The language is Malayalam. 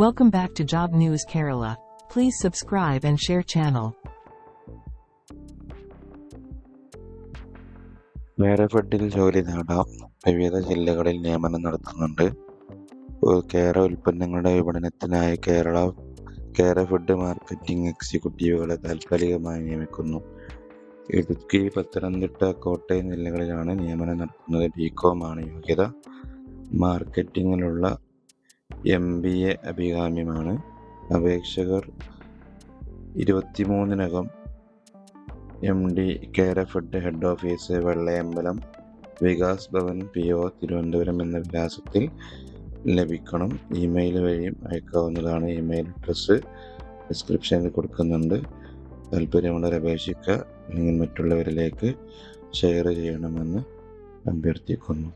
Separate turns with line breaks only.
Welcome back to Job News Kerala. Please subscribe and share channel.
മേരഫട്ടിൽ ജോലി നേടാം. വിവിധ ജില്ലകളിൽ നിയമനം നടത്തുന്നുണ്ട്. കേര ഉൽപ്പന്നങ്ങളുടെ വിപണനത്തിനായി കേരള കേര ഫുഡ് മാർക്കറ്റിംഗ് എക്സിക്യൂട്ടീവുകളെ താൽക്കാലികമായി നിയമിക്കുന്നു. ഇടുക്കി പത്തനംതിട്ട കോട്ടയം ജില്ലകളിലാണ് നിയമനം നടത്തുന്നത്. ബികോം ആണ് യോഗ്യത. മാർക്കറ്റിങ്ങിലുള്ള എം ബി എ അഭികാമ്യമാണ്. അപേക്ഷകർ ഇരുപത്തിമൂന്നിനകം M D Kera food head office Vellayambalam Vikas Bhavan P O Thiruvananthapuram എന്ന വിലാസത്തിൽ ലഭിക്കണം. ഇമെയിൽ വഴിയും അയക്കാവുന്നതാണ്. ഇമെയിൽ അഡ്രസ്സ് ഡിസ്ക്രിപ്ഷനിൽ കൊടുക്കുന്നുണ്ട്. താല്പര്യമുള്ളവർ അപേക്ഷിക്കുക. അല്ലെങ്കിൽ മറ്റുള്ളവരിലേക്ക് ഷെയർ ചെയ്യണമെന്ന് അഭ്യർത്ഥിക്കുന്നു.